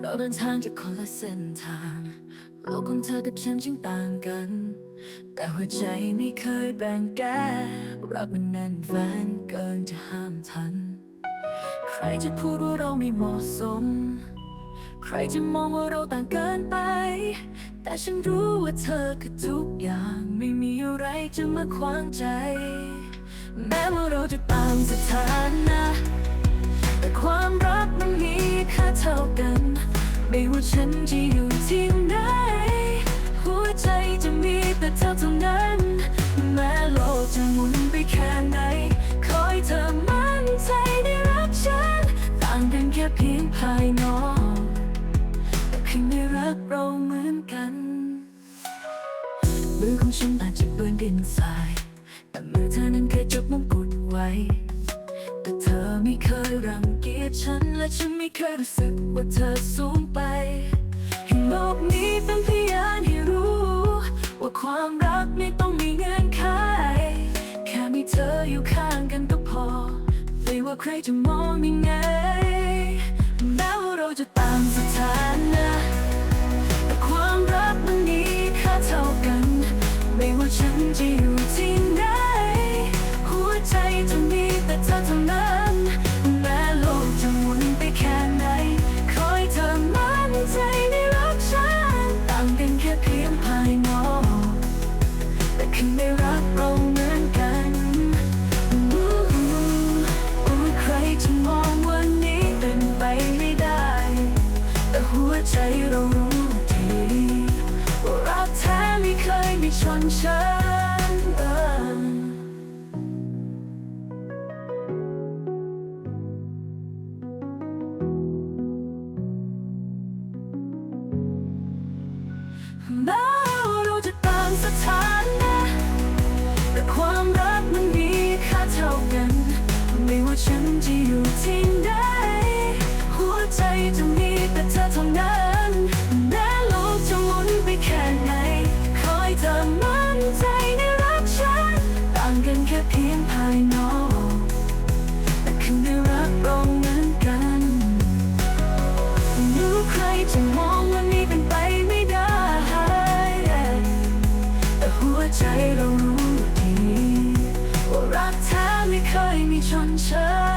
เราเดินทางจากคนละเส้นทาง โลกของเธอกับฉันจึงต่างกัน แต่หัวใจไม่เคยแบ่งแก้รักมันแน่นแฟนเกินจะห้ามทัน ใครจะพูดว่าเราไม่เหมาะสม ใครจะมองว่าเราต่างเกินไป แต่ฉันรู้ว่าเธอคือทุกอย่างไม่มีอะไรจะมาขวางใจ แม้ว่าเราจะต่างสถานะ แต่ความรักมัน ค่าเท่ากัน ไม่ว่าฉันจะอยู่ที่ไหน หัวใจจะมีแต่เธอเท่านั้น แม้โลกจะหมุนไปแค่ไหนขอให้เธอมั่นใจในรักฉัน ต่างกันแค่เพียงภายนอก แต่เพียงในรักเราเหมือนกัน มือของฉันอาจจะเปื้อนดินทราย แต่มือเธอนั้นเคยจับมงกุฎไว้ แต่เธอไม่เคยรัง ยฉันและฉันไม่เคยรู้สึกว่าเธอสูงไป ให้โลกนี้เป็นพยานให้รู้ ว่าความรักไม่ต้องมีเงื่อนไข แค่มีเธออยู่ข้างกันก็พอ ไม่ว่าใครจะมองยังไงแม้ว่าเราจะต่างสถานะแต่ความรักมันมีค่าเท่ากัน ไม่ว่าฉันจะอยู่ ชนชั้นเออแม้เราจะต่างสถานะแต่ความรักมันมีค่าเท่ากัน ไม่ว่าฉันจะอยู่ เรา